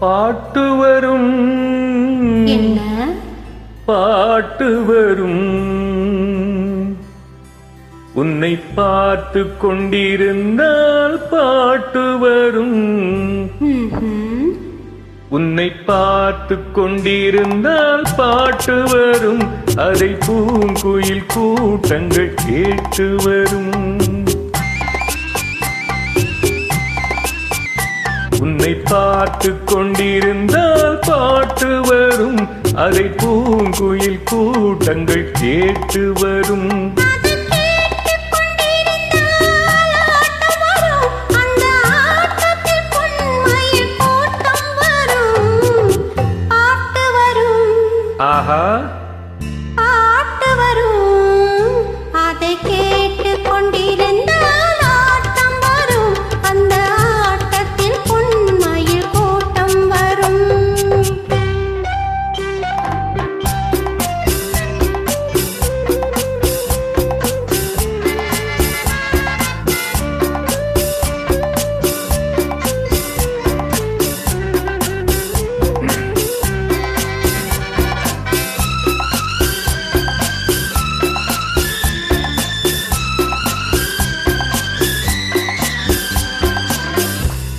பாட்டு வரும். என்ன? பாட்டு வரும். உன்னை பார்த்து கொண்டிருந்தால் பாட்டு வரும். உன்னை பார்த்து கொண்டிருந்தால் பாட்டு வரும். அதை பூங்குயில் கூட்டங்கள் கேட்டு வரும். பார்த்து கொண்டிருந்தால் பாட்டு வரும். அதை பூங்குயில் கூட்டங்கள் கேட்டு வரும். ஆட்டம் வரும். ஆஹா. பாட்டு வரும். அதை கேட்டு கொண்டிருந்த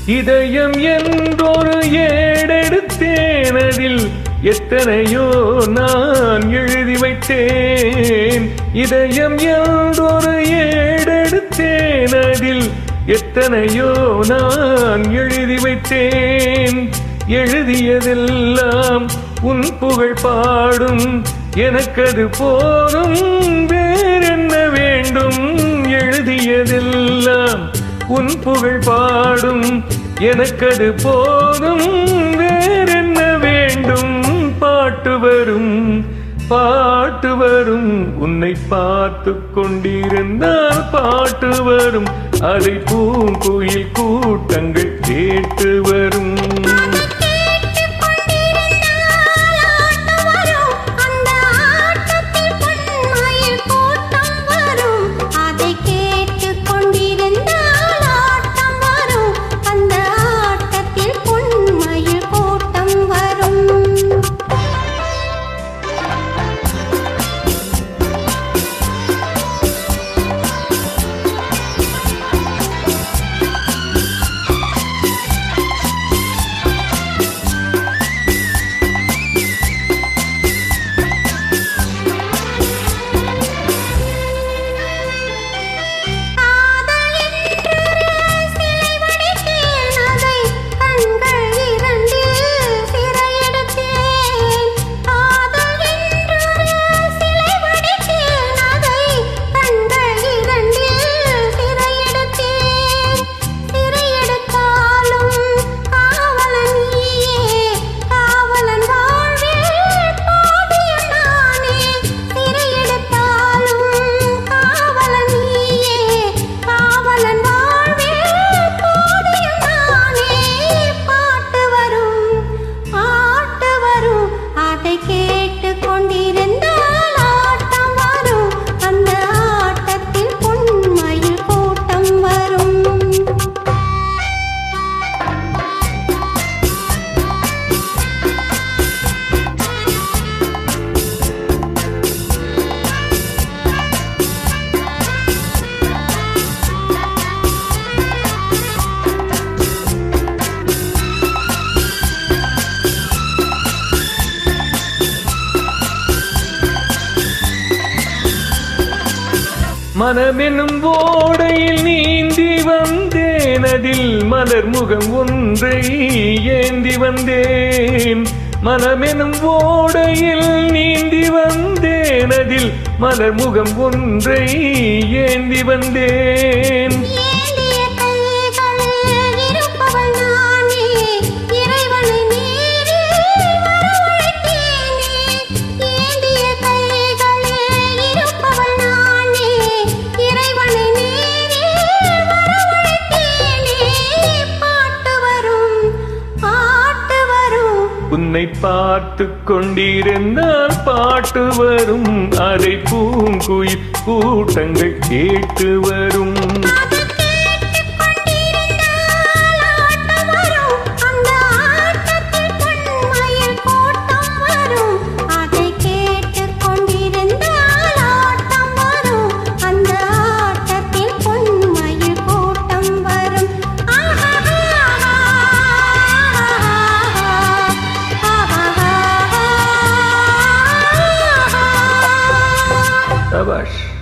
இதயம் என்றொரு ஏடெடுத்தேன். அதில் எத்தனையோ நான் எழுதி வைத்தேன். இதயம் என்றொரு ஏடெடுத்தேன். அதில் எத்தனையோ நான் எழுதி வைத்தேன். எழுதியதெல்லாம் உன் புகழ் பாடும். எனக்கது போதும் வேறென்ன வேண்டும்? எழுதியதெல்லாம் உன் புகழ் பாடும். எனக்கது போதும் வேறென்ன வேண்டும்? பாட்டு வரும் பாட்டு வரும். உன்னை பார்த்து கொண்டிருந்தால் பாட்டு வரும். அதை பூங்குயில் மனமெனும் ஓடையில் நீந்தி வந்தேன். அதில் மலர் முகம் ஒன்றை ஏந்தி வந்தேன். மனமெனும் ஓடையில் நீந்தி வந்தேன். அதில் மலர் முகம் ஒன்றை ஏந்தி வந்தேன். பார்த்து கொண்டிருந்தால் பாட்டு வரும். அதை பூங்குயில் கூட்டங்கள் கேட்டு வரும். Até mais.